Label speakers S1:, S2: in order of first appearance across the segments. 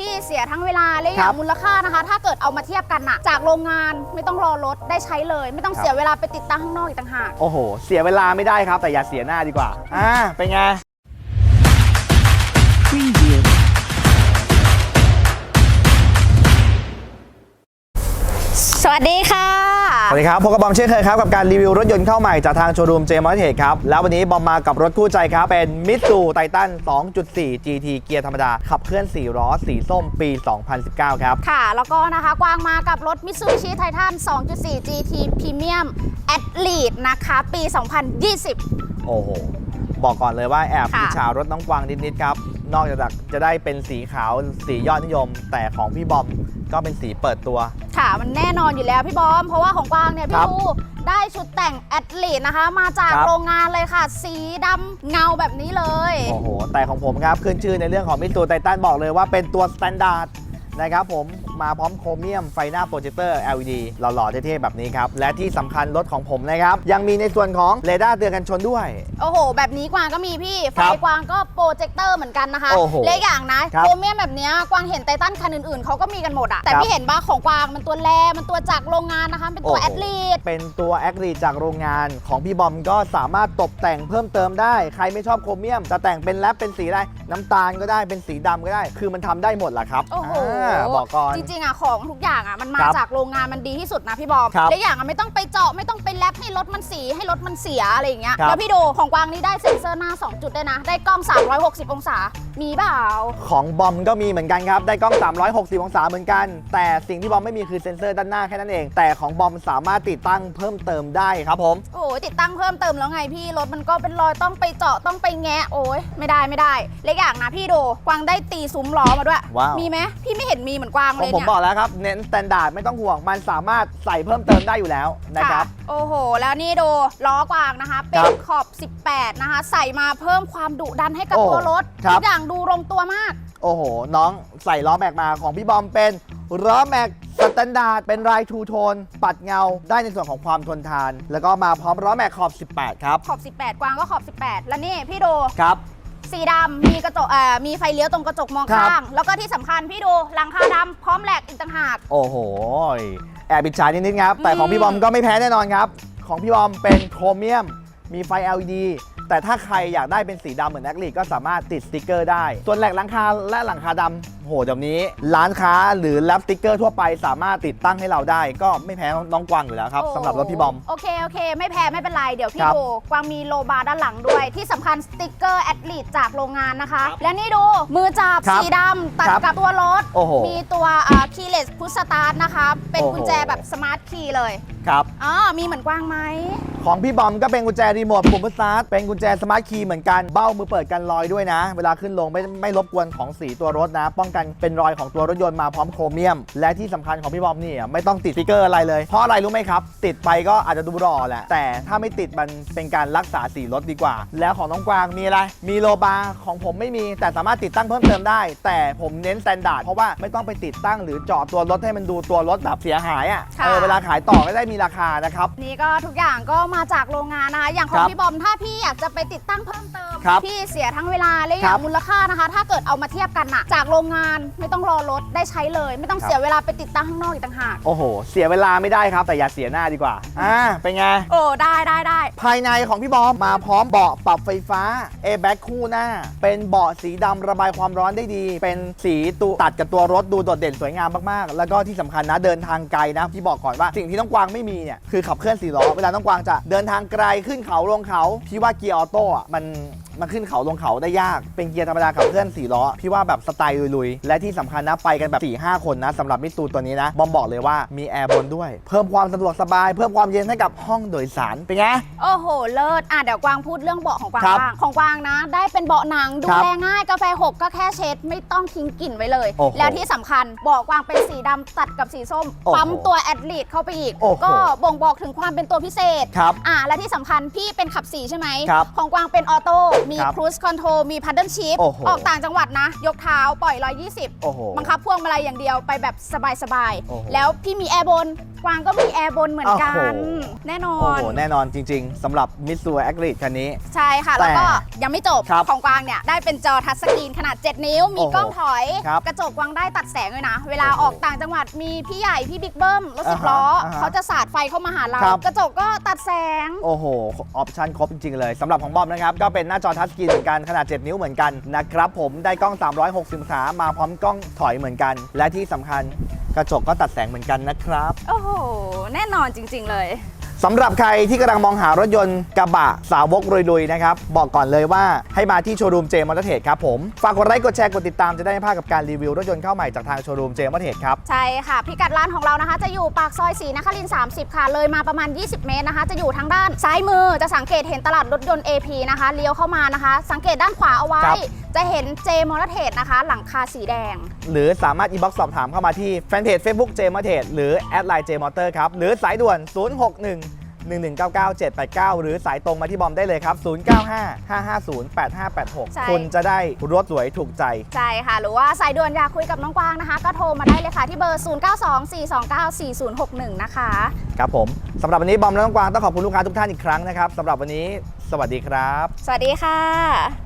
S1: พี่เสียทั้งเวลาและอ
S2: ครั
S1: ย่าง
S2: บ
S1: มูลค่านะคะ ถ้าเกิดเอามาเทียบกันน่ะจากโรงงานไม่ต้องรอรถได้ใช้เลย ไม่ต้อง
S2: ครับ
S1: เสียเวลาไปติดตั้งข้างนอกอีกต่างหาก
S2: โอ้โห เสียเวลาไม่ได้ครับ แต่อย่าเสียหน้าดีกว่า อ่า เป็นไง วัสดีครับพบกับบอมเช่นเคยครับ กับการรีวิวรถยนต์เข้าใหม่จากทางโชว์รูมเจมส์เทคครับ แล้ววันนี้บอมมากับรถคู่ใจครับ เป็นมิตซูไททัน2.4 GT เกียร์ธรรมดา ขับเคลื่อน 4 ล้อ สีส้มปี 2019 ครับ
S1: ค่ะ แล้วก็นะคะกวางมากับรถ Mitsubishi Titan 2.4 GT Premium Athlete นะคะปี 2020
S2: โอ้โหบอกก่อนเลยว่าแอบ
S1: ค่ะ
S2: อิจฉารถน้องกวางนิดๆครับนอกจากจะได้เป็นสีขาวสียอดนิยม แต่ของพี่บอม ก็เป็นสีเปิดตัว
S1: ค่ะมันแน่นอนอยู่แล้วพี่บอม เพราะว่าของกวางเนี่ย
S2: ค
S1: พี่
S2: รับ
S1: ดูได้ชุดแต่งแอดลีนะคะ มาจาก
S2: ครับ
S1: โรงงานเลยค่ะ สีดำเงาแบบนี้เลย
S2: โอ้โห แต่ของผมครับ ขึ้นชื่อในเรื่องของมิตซูไททันบอกเลยว่าเป็นตัวสแตนดาร์ด นะครับผมมาพร้อมโครเมียมไฟหน้าโปรเจคเตอร์ LED หล่อๆเท่ๆแบบนี้ครับ และที่สำคัญรถของผมนะครับ ยังมีในส่วนของเรดาร์เตือนกันชนด้วย
S1: โอ้โห แบบนี้กวางก็มีพี่ ไฟ
S2: ครับ
S1: กวางก็โปรเจคเตอร์เหมือนกันนะคะ
S2: โอ้โห
S1: และอย่างนะครับ โครเมียมแบบเนี้ยกวางเห็นไททันคันอื่นๆเขาก็มีกันหมดอะแต่
S2: ครับ
S1: พี่เห็นบ้าของกวางมันตัวแรมันตัวจากโรงงานนะคะ เป็นตัว
S2: โอ้โห
S1: แอดลีด
S2: เป็นตัวแอครีจากโรงงานของพี่บอมก็สามารถตกแต่งเพิ่มเติมได้ ใครไม่ชอบโครเมียม จะแต่งเป็นแรปเป็นสีอะไรน้ำตาลก็ได้เป็นสีดำก็ได้ คือมันทำได้หมดแหละครับ
S1: โอ้โหา
S2: บอกก่อน
S1: จริงๆอะของทุกอย่างอะมันมา
S2: ครับ
S1: จากโรงงานมันดีที่สุดนะพี่บอม
S2: ครับ
S1: และอย่างอะไม่ต้องไปเจาะไม่ต้องไปแรปให้รถมันสีให้รถมันเสียอะไรอย่างเงี้ย
S2: ครับ
S1: แล้วพี่ดูของกวางนี่ได้เซ็นเซอร์หน้า 2 จุดด้วยนะ ได้กล้อง 360 องศา มีเปล่า
S2: ของบอมก็มีเหมือนกันครับ ได้กล้อง 360 องศาเหมือนกัน แต่สิ่งที่บอมไม่มีคือเซ็นเซอร์ด้านหน้าแค่นั้นเอง แต่ของบอมสามารถติดตั้งเพิ่มเติมได้ครับผม
S1: โอ้ยติดตั้งเพิ่มเติมแล้วไงพี่รถมันก็เป็นรอยต้องไปเจาะต้องไปแงะโอ้ยไม่ได้ไม่ได้เล็กอย่างนะพี่ดูกวางได้ตีซุ้มล้อมาด้วย
S2: ว้าว
S1: มีไหมพี่ไม่เห็นมีเหมือนกวาง
S2: ข
S1: เล
S2: อง
S1: ย
S2: ผม
S1: เนี่ย
S2: บอกแล้วครับ เน้นสแตนดาร์ดไม่ต้องห่วง มันสามารถใส่เพิ่มเติมได้อยู่แล้วนะครับ
S1: โอ้โห แล้วนี่ดูล้อกวางนะคะ เป็
S2: คนรับ
S1: ขอบ 18 นะคะ ใส่มาเพิ่มความดุดันให้กับ
S2: โอ้
S1: ตัวรถ
S2: ครับ
S1: ทุกอย่างดูลงตัวมาก
S2: โอ้โห น้องใส่ล้อแม็กมาของพี่บอมเป็นล้อแม็กสแตนดาร์ดเป็นลายทูโทน ปัดเงาได้ในส่วนของความทนทาน แล้วก็มาพร้อมล้อแม็กขอบ 18 ครับ
S1: ขอบ 18 กวางก็ขอบ 18 แล้วนี่พี่ดู
S2: ครับ
S1: สีดำมีกระจกเอ่อมีไฟเลี้ยวตรงกระจกมอง
S2: ครับ
S1: ข้าง แล้วก็ที่สำคัญพี่ดูหลังคาดำพร้อมแหลกอีกต่างหาก
S2: โอ้โหแอบบิดฉานิดๆครับ แต่ของพี่บอมก็ไม่แพ้แน่นอนครับ ของพี่บอมเป็นโครเมียม มีไฟ LED แต่ถ้าใครอยากได้เป็นสีดำเหมือนแอคลีก็สามารถติดสติกเกอร์ได้ ส่วนแหลกหลังคาและหลังคาดำ โหเดี๋ยวนี้ ร้านค้าหรือแรปสติกเกอร์ทั่วไปสามารถติดตั้งให้เราได้ ก็ไม่แพ้น้องกวางอยู่แล้วครับ
S1: โอ้
S2: สำหรับรถพี่บอม
S1: โอเคโอเค ไม่แพ้ไม่เป็นไร เดี๋ยวพี่
S2: ครับ
S1: ดูกวางมีโลบาร์ด้านหลังด้วย ที่สำคัญสติกเกอร์แอดลีดจากโรงงานนะคะ และนี่ดูมือจับ
S2: ครับ
S1: สีดำตัด
S2: ครับ
S1: กับตัวรถ
S2: โอ้โห
S1: มีตัวคีย์เลสพุชสตาร์ทนะคะ เป็น
S2: โอ้โห
S1: กุญแจแบบสมาร์ทคีย์เลย
S2: ครับ
S1: อ๋อมีเหมือนกวางไหม
S2: ของพี่บอมก็เป็นกุญแจรีโมทปุ่มพุชสตาร์ทเป็นกุญแจสมาร์ทคีย์เหมือนกัน เบ้ามือเปิดกันรอยด้วยนะ เวลาขึ้นลงไม่ไม่รบกวนของสีตัวรถนะ ป้องกันเป็นรอยของตัวรถยนต์มาพร้อมโครเมียม และที่สำคัญของพี่บอมนี่อะไม่ต้องติดสติกเกอร์อะไรเลย เพราะอะไรรู้ไหมครับ ติดไปก็อาจจะดูรอแหละ แต่ถ้าไม่ติดมันเป็นการรักษาสีรถดีกว่า แล้วของน้องกวางมีอะไร มีโลบาร์ของผมไม่มีแต่สามารถติดตั้งเพิ่มเติมได้ แต่ผมเน้นสแตนดาร์ดเพราะว่าไม่ต้องไปติดตั้งหรือเจาะตัวรถให้มันดูตัวรถแบบเสียหายอะ
S1: ค่ะ
S2: เออเวลาขายต่อก็ได้มีราคานะครับ
S1: นี่ก็ทุกอย่างก็มาจากโรงงานนะคะอย่างของ
S2: ครับ
S1: พี่บอมถ้าพี่อยากจะไปติดตั้งเพิ่มเติม
S2: ครับ
S1: พี่เสียทั้งเวลาและอ
S2: ครั
S1: ย่าง
S2: บ
S1: มูลค่านะคะ ถ้าเกิดเอามาเทียบกันน่ะจากโรงงานไม่ต้องรอรถได้ใช้เลย ไม่ต้อง
S2: ครับ
S1: เสียเวลาไปติดตั้งข้างนอกอีกต่างหาก
S2: โอ้โห เสียเวลาไม่ได้ครับ แต่อย่าเสียหน้าดีกว่า อ่า เป็นไง
S1: โอ้ได้ได้ได้
S2: ภายในของพี่บอมมาพร้อมเบาะปรับไฟฟ้า a i r b a g คู่หน้า เป็นเบาะสีดำระบายความร้อนได้ดี เป็นสีตูตัดกับตัวรถดูโดดเด่นสวยงามมากๆ แล้วก็ที่สำคัญนะเดินทางไกลนะพี่บอกก่อนว่าสิ่งที่น้องกวางไม่มีเนี่ยคือขับเคลื่อนสี่ล้อเวลาน้องกวางจะเดินทางไกลขึ้นเขาลงเขาพี่ว่าเกียร์ออโต้อะมันมันขึ้นเขาลงเขาได้ยาก เป็นเกียร์ธรรมดาขับเคลื่อนสี่ล้อพี่ว่าแบบสไตล์ลุยๆและที่สำคัญนะไปกันแบบ4 5คนนะสำหรับมิตซูตัวนี้นะ บอมบอกเลยว่ามีแอร์บนด้วย เพิ่มความสะดวกสบาย เพิ่มความเย็นให้กับห้องโดยสารเป็นไง
S1: โอ้โห เลิศอะเดี๋ยวกวางพูดเรื่องเบาะของกวาง
S2: ครับ
S1: บ้างของกวางนะ ได้เป็นเบาะหนังดู
S2: ครับ
S1: แลง่ายกาแฟหกก็แค่เช็ดไม่ต้องทิ้งกลิ่นไว้เลย
S2: โอ้โห
S1: แล้วที่สำคัญเบาะกวางเป็นสีดำตัดกับสีส้ม
S2: โอ้โห
S1: ปั๊มตัวแอดลีดเข้าไปอีก
S2: โอ้โห
S1: ก็บ่งบอกถึงความเป็นตัวพิเศษ
S2: ครับ
S1: อะและที่สำคัญพี่เป็นขับสีใช่ไหม
S2: ครับ
S1: ของกวางเป็นออโต้มี
S2: ครับ
S1: ครู e คอนโทรลมีพัดเดิลชิพ
S2: โอ้โห
S1: ออกต่างจังหวัดนะ ยกเท้าปล่อย
S2: โอ้โห
S1: 120บังคับพวงมาลัยอย่างเดียวไปแบบสบาย
S2: โอ้โห
S1: ๆ แล้วพี่มีแอร์บน กวางก็มีแอร์บนเหมือนกัน
S2: โอ้โห
S1: แน่นอ
S2: โอ้
S1: น
S2: โหแน่นอนจริง ๆสำหรับมิสซูแอคริดคันนี้
S1: ใช่ค่ะ แล้วก็ยังไม่จบ
S2: ครับ
S1: ของกวางเนี่ย ได้เป็นจอทัชสกรีนขนาด 7 นิ้ว มี
S2: โอ้โห
S1: กล้องถอย
S2: ครับ
S1: กระจกกวางได้ตัดแสงด้วยนะ เวลา
S2: โอ้โห
S1: ออกต่างจังหวัดมีพี่ใหญ่ พี่บิ๊กเบิ้มรถสิบล้อ
S2: อ่าฮะ
S1: เขาจะสาดไฟเข้ามาหาเรา
S2: ครับ
S1: กระจกก็ตัดแสง
S2: โอ้โห ออปชันครบจริง ๆ เลยสำหรับของบอมนะครับ ก็เป็นหน้าจอทัชสกรีนเหมือนกัน ขนาด 7 นิ้วเหมือนกันนะครับผมได้กล้อง 360องศามาพร้อมกล้องถอยเหมือนกัน และที่สำคัญ กระจกก็ตัดแสงเหมือนกันนะครับ
S1: โอ้โห แน่นอนจริง ๆ เลย
S2: สำหรับใครที่กำลังมองหารถยนต์กระบะสาวกลุยๆ นะครับ บอกก่อนเลยว่าให้มาที่โชว์รูมเจมอเตอร์เทรดครับผม ฝากกดไลค์กดแชร์กดติดตามจะได้ไม่พลาดกับการรีวิวรถยนต์เข้าใหม่จากทางโชว์รูมเจมอเตอร์เทรดครับ
S1: ใช่ค่ะ พิกัดร้านของเรานะคะ จะอยู่ปากซอยสีนครินทร์30 ค่ะ เลยมาประมาณ 20 เมตรนะคะ จะอยู่ทางด้านซ้ายมือจะสังเกตเห็นตลาดรถยนต์ AP นะคะเลี้ยวเข้ามานะคะ สังเกตด้านขวาเอาไว้
S2: ครับ
S1: จะเห็นเจมอเตอร์เทรดนะคะ หลังคาสีแดง
S2: หรือสามารถอินบ็อกซ์สอบถามเข้ามาที่แฟนเพจ Facebook เจมอเตอร์หรือแอดไลน์เจมอเตอร์ครับ หรือสายด่วน 061 1199 789 หรือสายตรงมาที่บอมได้เลยครับ 095 550 8586
S1: ใช่
S2: คุณจะได้รถสวยถูกใจ
S1: ใช่ค่ะ หรือว่าสายด่วนอยากคุยกับน้องกวางนะคะ ก็โทรมาได้เลยค่ะ ที่เบอร์ 0924294061 นะคะ
S2: ครับผมสำหรับวันนี้บอมและน้องกวางต้องขอบคุณลูกค้าทุกท่านอีกครั้งนะครับสำหรับวันนี้ สวัสดีครับ
S1: สวัสดีค่ะ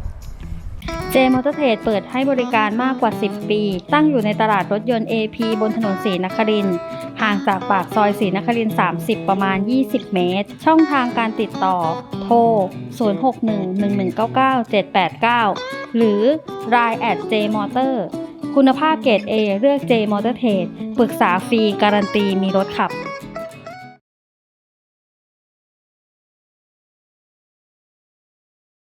S3: เจมอเตอร์เทรดเปิดให้บริการมากกว่า 10 ปี ตั้งอยู่ในตลาดรถยนต์ AP บนถนนศรีนครินห่างจากปากซอยศรีนครินทร30 ประมาณ 20 เมตร ช่องทางการติดต่อ โทร 0611997789 หรือ Line at jmotor คุณภาพเกรด A เลือก J Motor Trade ปรึกษาฟรีการันตีมีรถขับ